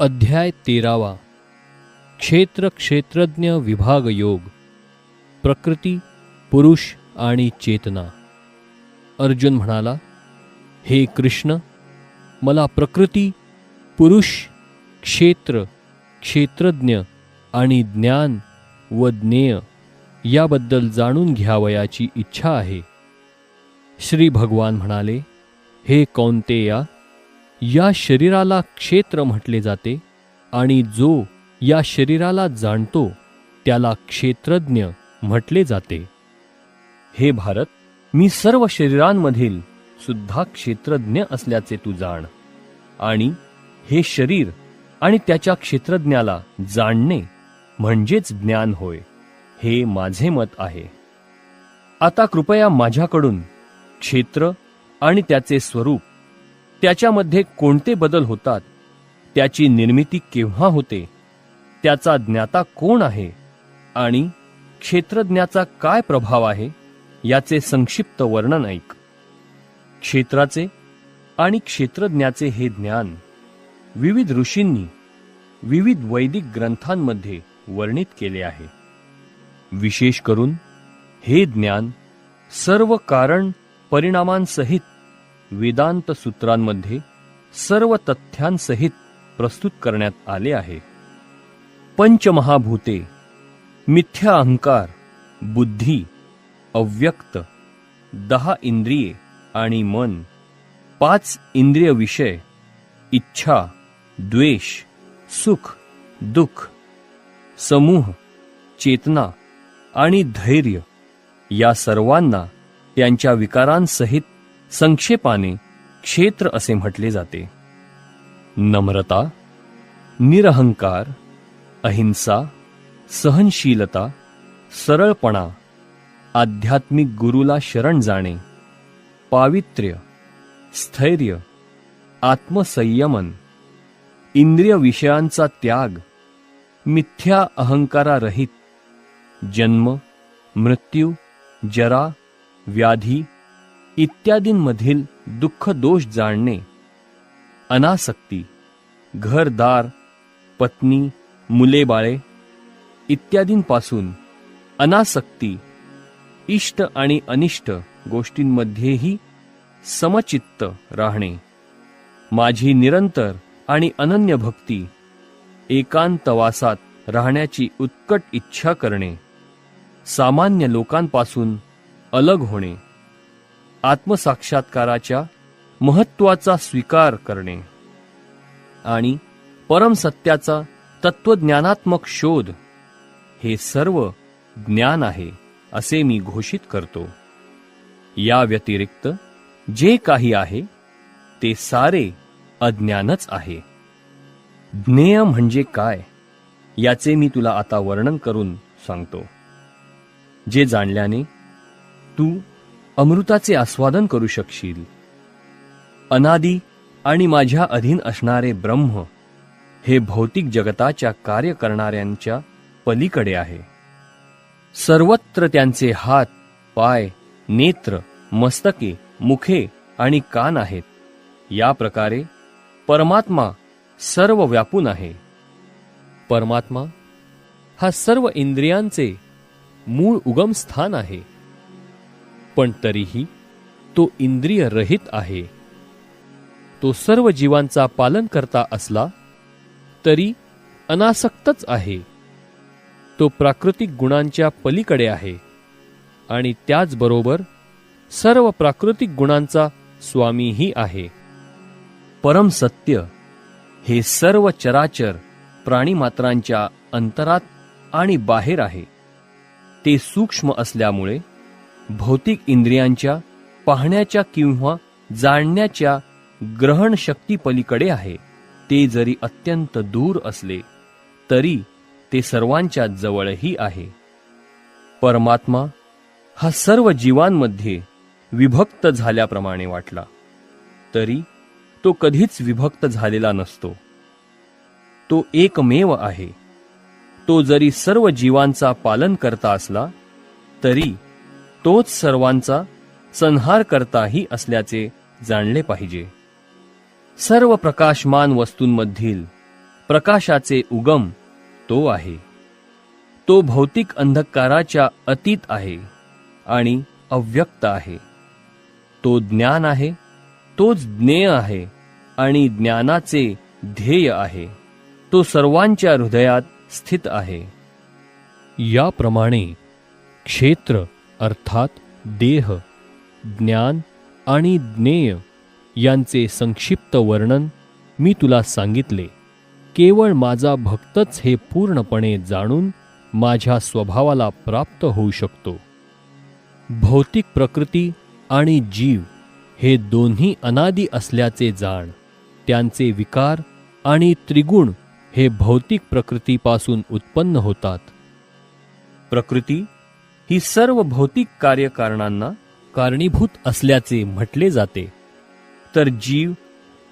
अध्याय तेरावा. क्षेत्र क्षेत्रज्ञ विभाग योग. प्रकृती पुरुष आणि चेतना. अर्जुन म्हणाला हे कृष्ण मला प्रकृती पुरुष क्षेत्र क्षेत्रज्ञ आणि ज्ञान व ज्ञेय याबद्दल जाणून घ्यावयाची इच्छा आहे. श्री भगवान म्हणाले हे कौंतेया या शरीराला क्षेत्र म्हटले जाते आणि जो या शरीराला जाणतो त्याला क्षेत्रज्ञ म्हटले जाते. हे भारत मी सर्व शरीरांमधील सुद्धा क्षेत्रज्ञ असल्याचे तू जाण. आणि हे शरीर आणि त्याच्या क्षेत्रज्ञाला जाणणे म्हणजेच ज्ञान होय हे माझे मत आहे. आता कृपया माझ्याकडून क्षेत्र आणि त्याचे स्वरूप त्याच्यामध्ये कोणते बदल होतात? त्याची निर्मिती केव्हा होते? त्याचा ज्ञाता कोण आहे? आणि क्षेत्रज्ञाचा काय प्रभाव आहे? याचे संक्षिप्त वर्णन ऐक. क्षेत्राचे आणि क्षेत्रज्ञाचे हे ज्ञान विविध ऋषींनी विविध वैदिक ग्रंथांमध्ये वर्णित केले आहे. विशेष करून हे ज्ञान सर्व कारण परिणामांसहित वेदांत सूत्रांमध्ये सर्व तथ्यांसहित प्रस्तुत करण्यात आले आहे. पंचमहाभूते मिथ्या अहंकार बुद्धी अव्यक्त दहा इंद्रिये आणि मन पाच इंद्रिय विषय इच्छा द्वेष सुख दुःख समूह चेतना आणि धैर्य या सर्वांना त्यांच्या विकारांसहित संक्षेपाने क्षेत्र असे म्हटले जाते. नम्रता निरहंकार अहिंसा सहनशीलता सरळपणा आध्यात्मिक गुरुला शरण जाणे पावित्र्य स्थैर्य आत्मसंयमन इंद्रिय विषयांचा त्याग मिथ्या अहंकारारहित जन्म मृत्यू जरा व्याधी इत्यादींमधील दुःख दोष जाणणे अनासक्ती घरदार पत्नी मुले बाळे इत्यादींपासून अनासक्ती इष्ट आणि अनिष्ट गोष्टींमध्येही समचित्त राहणे माझी निरंतर आणि अनन्य भक्ती एकांतवासात राहण्याची उत्कट इच्छा करणे सामान्य लोकांपासून अलग होणे. आत्मसाक्षात्काराच्या महत्त्वाचा स्वीकार करणे आणि परमसत्याचा तत्वज्ञानात्मक शोध हे सर्व ज्ञान आहे असे मी घोषित करतो. या व्यतिरिक्त जे काही आहे ते सारे अज्ञानच आहे. ज्ञेय म्हणजे काय याचे मी तुला आता वर्णन करून सांगतो. जे जाणल्याने तू अमृताचे आस्वादन करू शकशील. अनादी आणि माझ्या अधीन असणारे ब्रह्म हे भौतिक जगताच्या कार्य करणाऱ्यांच्या पलीकडे आहे. सर्वत्र त्यांचे हात पाय नेत्र मस्तके मुखे आणि कान आहेत. या प्रकारे परमात्मा सर्व व्यापून आहे. परमात्मा हा सर्व इंद्रियांचे मूळ उगम स्थान आहे. पण तरीही तो इंद्रिय रहित आहे. तो सर्व जीवांचा पालन करता असला तरी अनासक्तच आहे. तो प्राकृतिक गुणांच्या पलीकडे आहे आणि त्याचबरोबर सर्व प्राकृतिक गुणांचा स्वामीही आहे. परम सत्य हे सर्व चराचर प्राणीमात्रांच्या अंतरात आणि बाहेर आहे. ते सूक्ष्म असल्यामुळे भौतिक इंद्रियांच्या पाहण्याच्या किंवा जाणण्याच्या ग्रहण शक्ती पलीकडे आहे. ते जरी अत्यंत दूर असले तरी ते सर्वांच्या जवळही आहे. परमात्मा हा सर्व जीवांमध्ये विभक्त झाल्याप्रमाणे वाटला तरी तो कधीच विभक्त झालेला नसतो. तो एकमेव आहे. तो जरी सर्व जीवांचा पालन करता असला तरी तोच सर्वांचा संहार करताही असल्याचे जाणले पाहिजे. सर्व प्रकाशमान वस्तूंमधील प्रकाशाचे उगम तो आहे. तो भौतिक अंधकाराच्या अतीत आहे आणि अव्यक्त आहे. तो ज्ञान आहे तोच ज्ञेय आहे आणि ज्ञानाचे ध्येय आहे. तो सर्वांच्या हृदयात स्थित आहे. याप्रमाणे क्षेत्र अर्थात देह ज्ञान आणि ज्ञेय यांचे संक्षिप्त वर्णन मी तुला सांगितले. केवळ माझा भक्तच हे पूर्णपणे जाणून माझ्या स्वभावाला प्राप्त होऊ शकतो. भौतिक प्रकृती आणि जीव हे दोन्ही अनादी असल्याचे जाण त्यांचे विकार आणि त्रिगुण हे भौतिक प्रकृतीपासून उत्पन्न होतात. प्रकृती ही सर्व भौतिक कार्यकारणांना कारणीभूत असल्याचे म्हटले जाते. तर जीव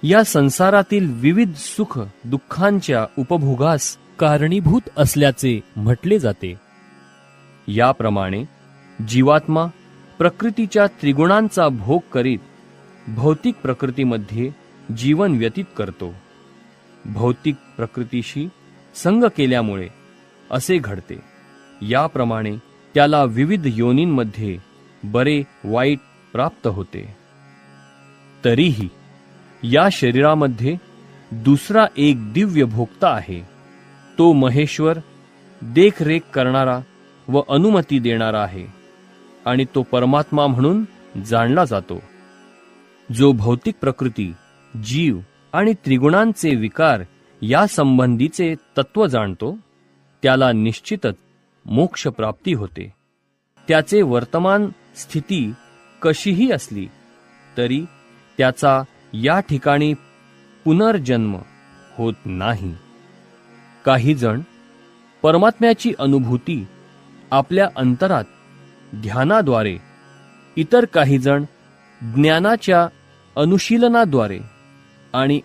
या संसारातील विविध सुख दुःखांच्या उपभोगास कारणीभूत असल्याचे म्हटले जाते. याप्रमाणे जीवात्मा प्रकृतीच्या त्रिगुणांचा भोग करीत भौतिक प्रकृतीमध्ये जीवन व्यतीत करतो. भौतिक प्रकृतीशी संग केल्यामुळे असे घडते. याप्रमाणे त्याला विविध योनींमध्ये बरे वाईट प्राप्त होते. तरीही या शरीरामध्ये दुसरा एक दिव्य भोक्ता आहे. तो महेश्वर देखरेख करणारा व अनुमती देणारा आहे आणि तो परमात्मा म्हणून जाणला जातो. जो भौतिक प्रकृती जीव आणि त्रिगुणांचे विकार या संबंधीचे तत्व जाणतो त्याला निश्चितच मोक्ष प्राप्ती होते. त्याचे वर्तमान स्थिती कशीही असली तरी त्याचा या ठिकाणी पुनर्जन्म होत नाही. काही जण परमात्म्याची अनुभूती आपल्या अंतरात ध्यानाद्वारे इतर काही जण ज्ञानाच्या अनुशीलनाद्वारे आणि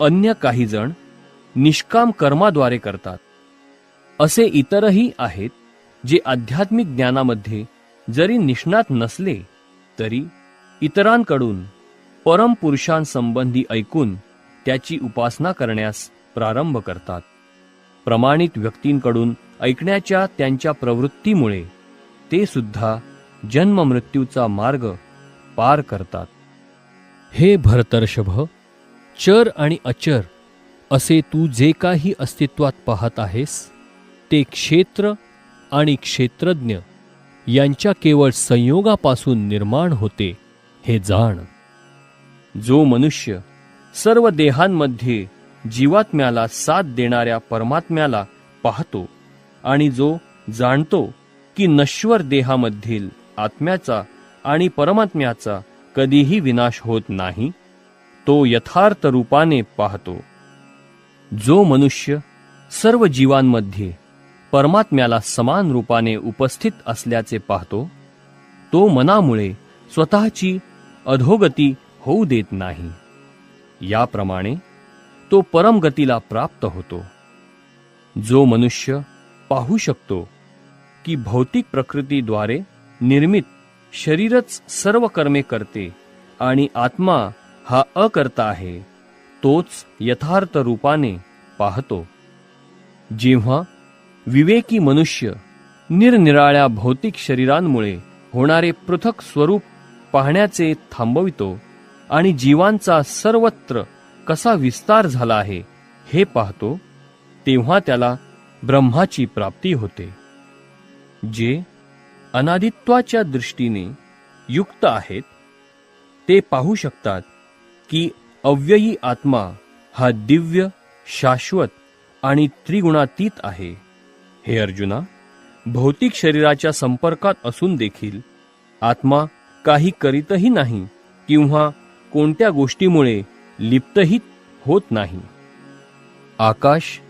अन्य काही जण निष्काम कर्माद्वारे करतात. असे इतरही आहेत जे आध्यात्मिक ज्ञानामध्ये जरी निष्णात नसले तरी इतरांकडून परमपुरुषांसंबंधी ऐकून त्याची उपासना करण्यास प्रारंभ करतात. प्रमाणित व्यक्तींकडून ऐकण्याच्या त्यांच्या प्रवृत्तीमुळे ते सुद्धा जन्म मृत्यूचा मार्ग पार करतात. हे भरतर्षभ चर आणि अचर असे तू जे काही अस्तित्वात पाहत आहेस ते क्षेत्र आणि क्षेत्रज्ञ यांच्या केवळ संयोगापासून निर्माण होते हे जाण. जो मनुष्य सर्व देहांमध्ये जीवात्म्याला साथ देणाऱ्या परमात्म्याला पाहतो आणि जो जाणतो की नश्वर देहामधील आत्म्याचा आणि परमात्म्याचा कधीही विनाश होत नाही तो यथार्थ रूपाने पाहतो. जो मनुष्य सर्व जीवांमध्ये परमात्म्याला समान रूपाने उपस्थित असल्याचे पाहतो तो मनामुळे स्वतःची अधोगती होऊ देत नाही. याप्रमाणे तो परमगतीला प्राप्त होतो. जो मनुष्य पाहू शकतो की भौतिक प्रकृतीद्वारे निर्मित शरीरच सर्व कर्मे करते आणि आत्मा हा अकर्ता आहे तोच यथार्थ रूपाने पाहतो. जेव्हा विवेकी मनुष्य निरनिराळ्या भौतिक शरीरांमुळे होणारे पृथक स्वरूप पाहण्याचे थांबवितो आणि जीवांचा सर्वत्र कसा विस्तार झाला आहे हे पाहतो तेव्हा त्याला ब्रह्माची प्राप्ती होते जे अनादित्वाच्या दृष्टीने युक्त आहेत. ते पाहू शकतात की अव्ययी आत्मा हा दिव्य शाश्वत आणि त्रिगुणातीत आहे. हे अर्जुना भौतिक शरीराच्या संपर्कात असून देखील आत्मा काही करीतही नाही किंवा कोणत्या गोष्टीमुळे लिप्तही होत नाही. आकाश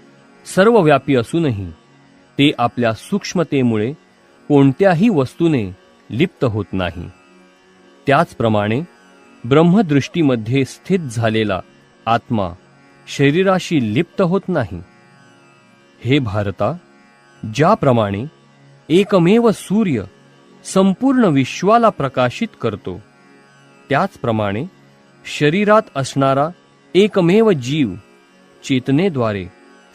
सर्वव्यापी असूनही ते आपल्या सूक्ष्मतेमुळे कोणत्याही वस्तूने लिप्त होत नाही. त्याचप्रमाणे ब्रह्मदृष्टीमध्ये स्थित झालेला आत्मा शरीराशी लिप्त होत नाही. हे भारता ज्याप्रमाणे एकमेव सूर्य संपूर्ण विश्वाला प्रकाशित करतो त्याचप्रमाणे शरीरात असणारा एकमेव जीव चेतनेद्वारे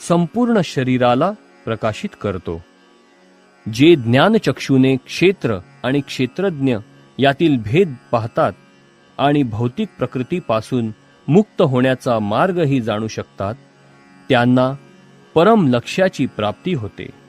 संपूर्ण शरीराला प्रकाशित करतो. जे ज्ञानचक्षुने क्षेत्र आणि क्षेत्रज्ञ यातील भेद पाहतात आणि भौतिक प्रकृतीपासून मुक्त होण्याचा मार्गही जाणू शकतात त्यांना परम लक्ष्याची प्राप्ती होते.